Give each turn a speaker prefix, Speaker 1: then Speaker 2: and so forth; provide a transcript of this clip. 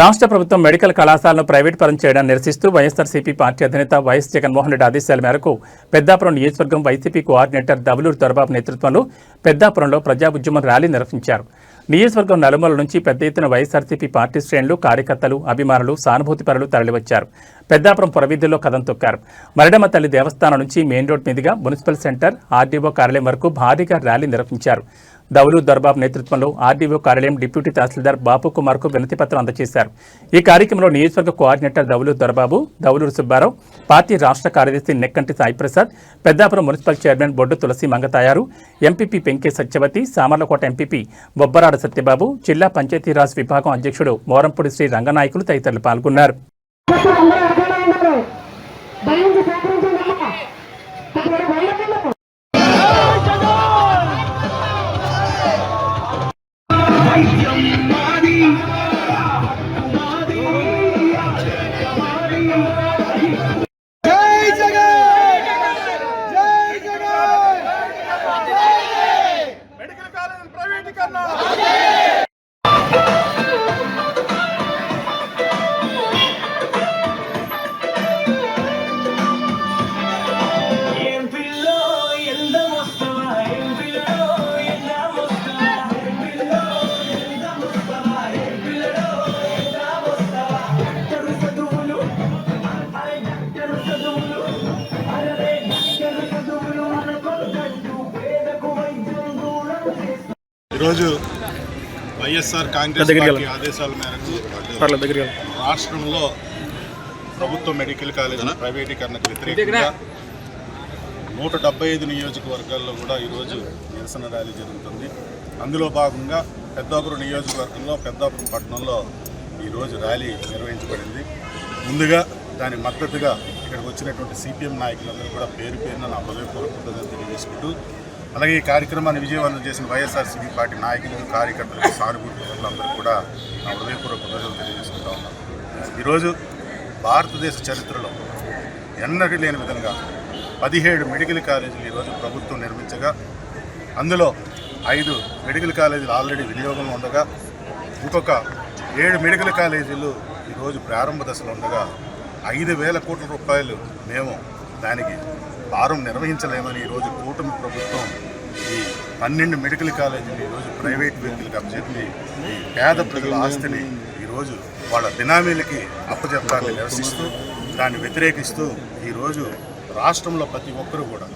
Speaker 1: రాష్ట్ర ప్రభుత్వం మెడికల్ కళాశాలను ప్రైవేట్ పరం చేయడాన్ని నిరసిస్తూ వైఎస్ఆర్సీపీ పార్టీ అధినేత వైఎస్ జగన్మోహన్ రెడ్డి ఆదేశాల మేరకు పెద్దాపురం నియోజకవర్గం వైసీపీ కోఆర్డినేటర్ దవలూరు దొరబాబు నేతృత్వంలో పెద్దాపురంలో ప్రజా ఉద్యమం ర్యాలీ నిర్వహించారు. నియోజకవర్గం నలుమూల నుంచి పెద్ద ఎత్తున వైఎస్ఆర్సీపీ పార్టీ శ్రేణులు కార్యకర్తలు అభిమానులు సానుభూతిపరులు తరలివచ్చారు. పెద్దాపురం పురవీధుల్లో కథం తొక్కారు. మరడమ్మ తల్లి దేవస్థానం నుంచి మెయిన్ రోడ్ మీదుగా మున్సిపల్ సెంటర్ ఆర్డీఓ కార్యాలయం వరకు భారీగా ర్యాలీ నిర్వహించారు. దౌలు దర్బాబ్ నేతృత్వంలో ఆర్డీఓ కార్యాలయం డిప్యూటీ తహసీల్దార్ బాపు కుమార్కు వినతి పత్రం అందజేశారు. ఈ కార్యక్రమంలో నియోజకవర్గ కోఆర్డినేటర్ దౌలు దొరబాబు దౌలూరు సుబ్బారావు పార్టీ రాష్ట్ర కార్యదర్శి Nekkanti Saiprasad Peddapuram municipal chairman Boddu Tulasi Mangatayaru MPP Penke Satyavathi Samarlakota MPP Bobbarada Satyababu జిల్లా పంచాయతీరాజ్ విభాగం అధ్యక్షుడు మోరంపూడి శ్రీ రంగనాయకులు తదితరులు పాల్గొన్నారు.
Speaker 2: करणार
Speaker 3: ఈరోజు వైఎస్ఆర్ కాంగ్రెస్ పార్టీ ఆదేశాల మేరకు రాష్ట్రంలో ప్రభుత్వ మెడికల్ కాలేజీల ప్రైవేటీకరణకు వ్యతిరేకంగా నూట డెబ్బై ఐదు నియోజకవర్గాల్లో కూడా ఈరోజు నిరసన ర్యాలీ జరుగుతుంది. అందులో భాగంగా పెద్దాపురం నియోజకవర్గంలో పెద్దాపురం పట్టణంలో ఈరోజు ర్యాలీ నిర్వహించబడింది. ముందుగా దాని మద్దతుగా ఇక్కడికి వచ్చినటువంటి సిపిఎం నాయకులందరూ కూడా పేరు పేరున నా హృదయపూర్వక కృతజ్ఞతలు తెలియజేసుకుంటూ అలాగే ఈ కార్యక్రమాన్ని విజయవంతం చేసిన వైఎస్ఆర్సీపీ పార్టీ నాయకులకు కార్యకర్తలకు సానుభూతి అందరూ కూడా నా హృదయపూర్వక ప్రజలు తెలియజేసుకుంటా ఉన్నాను ఈరోజు భారతదేశ చరిత్రలో ఎన్నటి లేని విధంగా పదిహేడు మెడికల్ కాలేజీలు ఈరోజు ప్రభుత్వం నిర్మించగా అందులో ఐదు మెడికల్ కాలేజీలు ఆల్రెడీ వినియోగంలో ఉండగా ఇంకొక ఏడు మెడికల్ కాలేజీలు ఈరోజు ప్రారంభ దశలో ఉండగా ఐదు వేల కోట్ల రూపాయలు మేము దానికి భారం నిర్వహించలేమని ఈరోజు కూటమి ప్రభుత్వం ఈ పన్నెండు మెడికల్ కాలేజీని ఈరోజు ప్రైవేట్ వ్యక్తులకు అప్పచెప్పి ఈ పేద ప్రజల ఆస్తిని ఈరోజు వాళ్ళ బినామీలకి అప్పచెప్పాలని నిరసిస్తూ దాన్ని వ్యతిరేకిస్తూ ఈరోజు రాష్ట్రంలో ప్రతి ఒక్కరూ కూడా